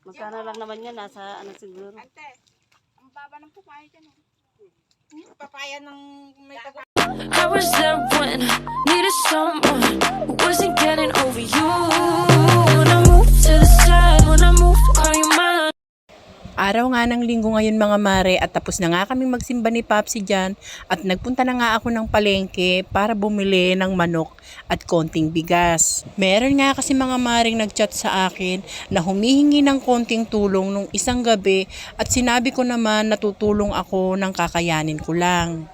Magkano lang naman yan, nasa ano siguro. Ante, ang baba ng papaya dyan. oh. Papaya ng may taga. I was there when I needed someone Araw nga ng linggo ngayon mga mare at tapos na nga kaming magsimba ni Papsi dyan at nagpunta na nga ako ng palengke para bumili ng manok at konting bigas. Meron nga kasi mga maring nagchat sa akin na humihingi ng konting tulong nung isang gabi at sinabi ko naman na tutulong ako ng kakayanin ko lang.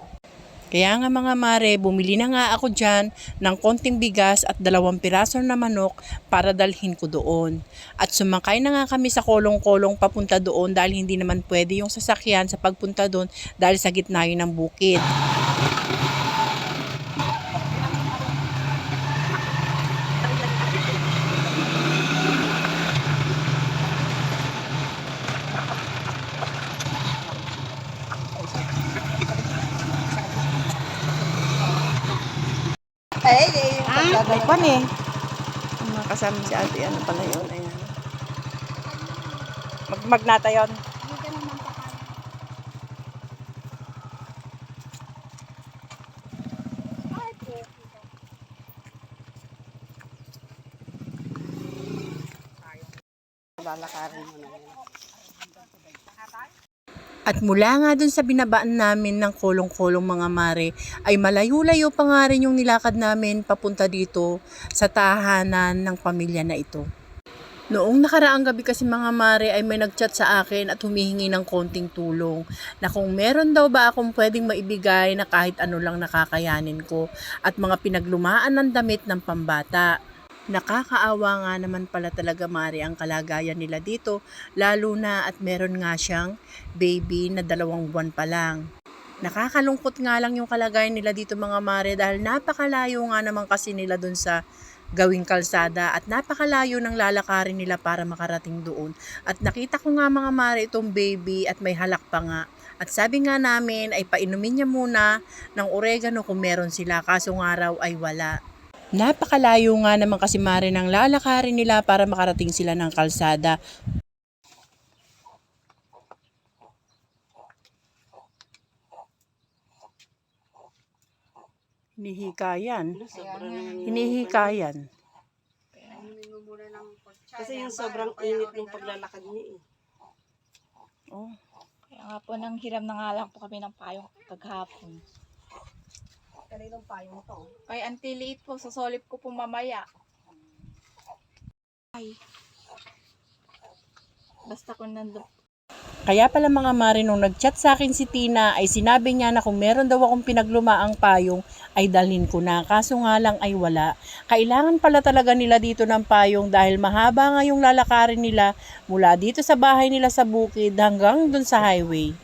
Kaya nga mga mare, bumili na nga ako dyan ng konting bigas at dalawang piraso na manok para dalhin ko doon. At sumakay na nga kami sa kolong-kolong papunta doon dahil hindi naman pwede yung sasakyan sa pagpunta doon dahil sa gitna yun ng bukid. Ay, ay, Ah, may pan eh. Mga kasama si ate, ano pala yun, ayan. Mag magnata yun. Lalakarin mo na yan. At mula nga dun sa binabaan namin ng kolong-kolong mga mare, ay malayo-layo pa nga rin yung nilakad namin papunta dito sa tahanan ng pamilya na ito. Noong nakaraang gabi kasi mga mare ay may nagchat sa akin at humihingi ng konting tulong na kung meron daw ba akong pwedeng maibigay na kahit ano lang nakakayanin ko at mga pinaglumaan ng damit ng pambata. Nakakaawa nga naman pala talaga Mari ang kalagayan nila dito, lalo na at meron nga siyang baby na dalawang buwan pa lang. Nakakalungkot nga lang yung kalagayan nila dito mga Mare dahil napakalayo nga naman kasi nila dun sa gawing kalsada at napakalayo ng lalakarin nila para makarating doon. At nakita ko nga mga Mare itong baby at may halak pa nga. At sabi nga namin ay painumin niya muna ng oregano kung meron sila kaso nga raw ay wala. Napakalayo nga naman kasi mare ng lalakarin nila para makarating sila ng kalsada. Hinihika yan. Sobrang naman yung- Hinihika yan. Kasi yung sobrang init ng paglalakad niya eh. Oh. Kaya nga po, nang hiram na nga lang po kami ng payong kaghapon. Kaninong payong to? Kay Auntie Liit po, sasolip ko po mamaya. Ay. Basta kung nandun Kaya pala mga mare nung nagchat sa akin si Tina ay sinabi niya na kung meron daw akong pinaglumaang payong ay dalhin ko na. Kaso nga lang ay wala. Kailangan pala talaga nila dito ng payong dahil mahaba nga yung lalakarin nila mula dito sa bahay nila sa bukid hanggang dun sa highway.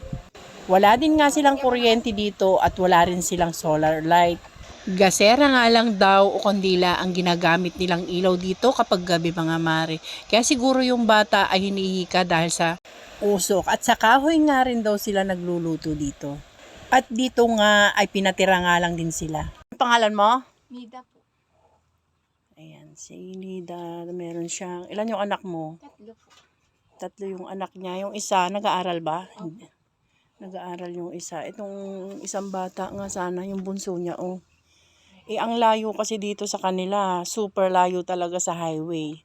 Wala din nga silang kuryente dito at wala rin silang solar light. Gasera nga lang daw o kandila ang ginagamit nilang ilaw dito kapag gabi mga mare. Kaya siguro yung bata ay hinihika dahil sa usok at sa kahoy nga rin daw sila nagluluto dito. At dito nga ay pinatira nga lang din sila. Ang pangalan mo? Nida po. Ayan, si Nida, meron siyang, ilan yung anak mo? Tatlo po. Tatlo yung anak niya. Yung isa, nag-aaral ba? Hindi. Nag-aaral yung isa. Itong isang bata nga sana, yung bunso niya, oh. Eh, ang layo kasi dito sa kanila, super layo talaga sa highway.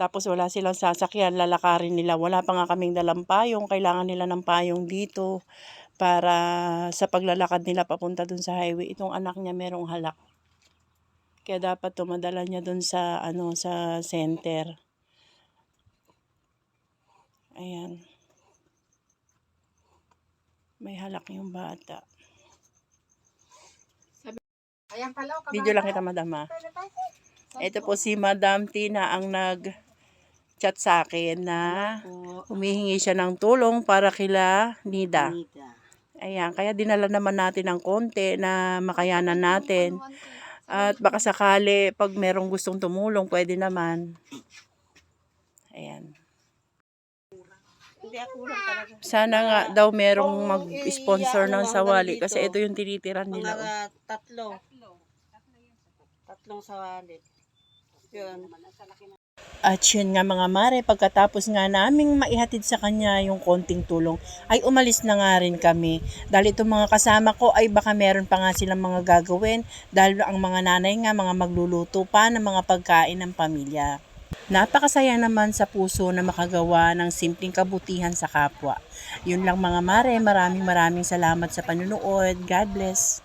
Tapos wala silang sasakyan, lalakarin nila. Wala pa nga kaming dalang payong, kailangan nila ng payong dito para sa paglalakad nila papunta dun sa highway. Itong anak niya merong halak. Kaya dapat tumadala niya dun sa ano sa center. Ayan. May halak yung bata. Ayan pala, oh, Video lang kita, madam ha. Ito po si Madam Tina ang nag chat sa akin na humihingi siya ng tulong para kila Nida. Ayan, kaya dinala naman natin ng konti na makayanan natin. At baka sakali, pag merong gustong tumulong, pwede naman. Ayan. Hindi ako lang talaga. Sana nga daw merong mag-sponsor ng sawali kasi ito yung tinitiran nila. oh. Mga tatlo. Tatlong sawalit. Yun. At yun nga mga mare, pagkatapos nga naming maihatid sa kanya yung konting tulong, ay umalis na nga rin kami. Dahil itong mga kasama ko ay baka meron pa nga silang mga gagawin dahil ang mga nanay nga mga magluluto pa ng mga pagkain ng pamilya. Napakasaya naman sa puso na makagawa ng simpleng kabutihan sa kapwa. Yun lang mga mare, maraming maraming salamat sa panunood. God bless.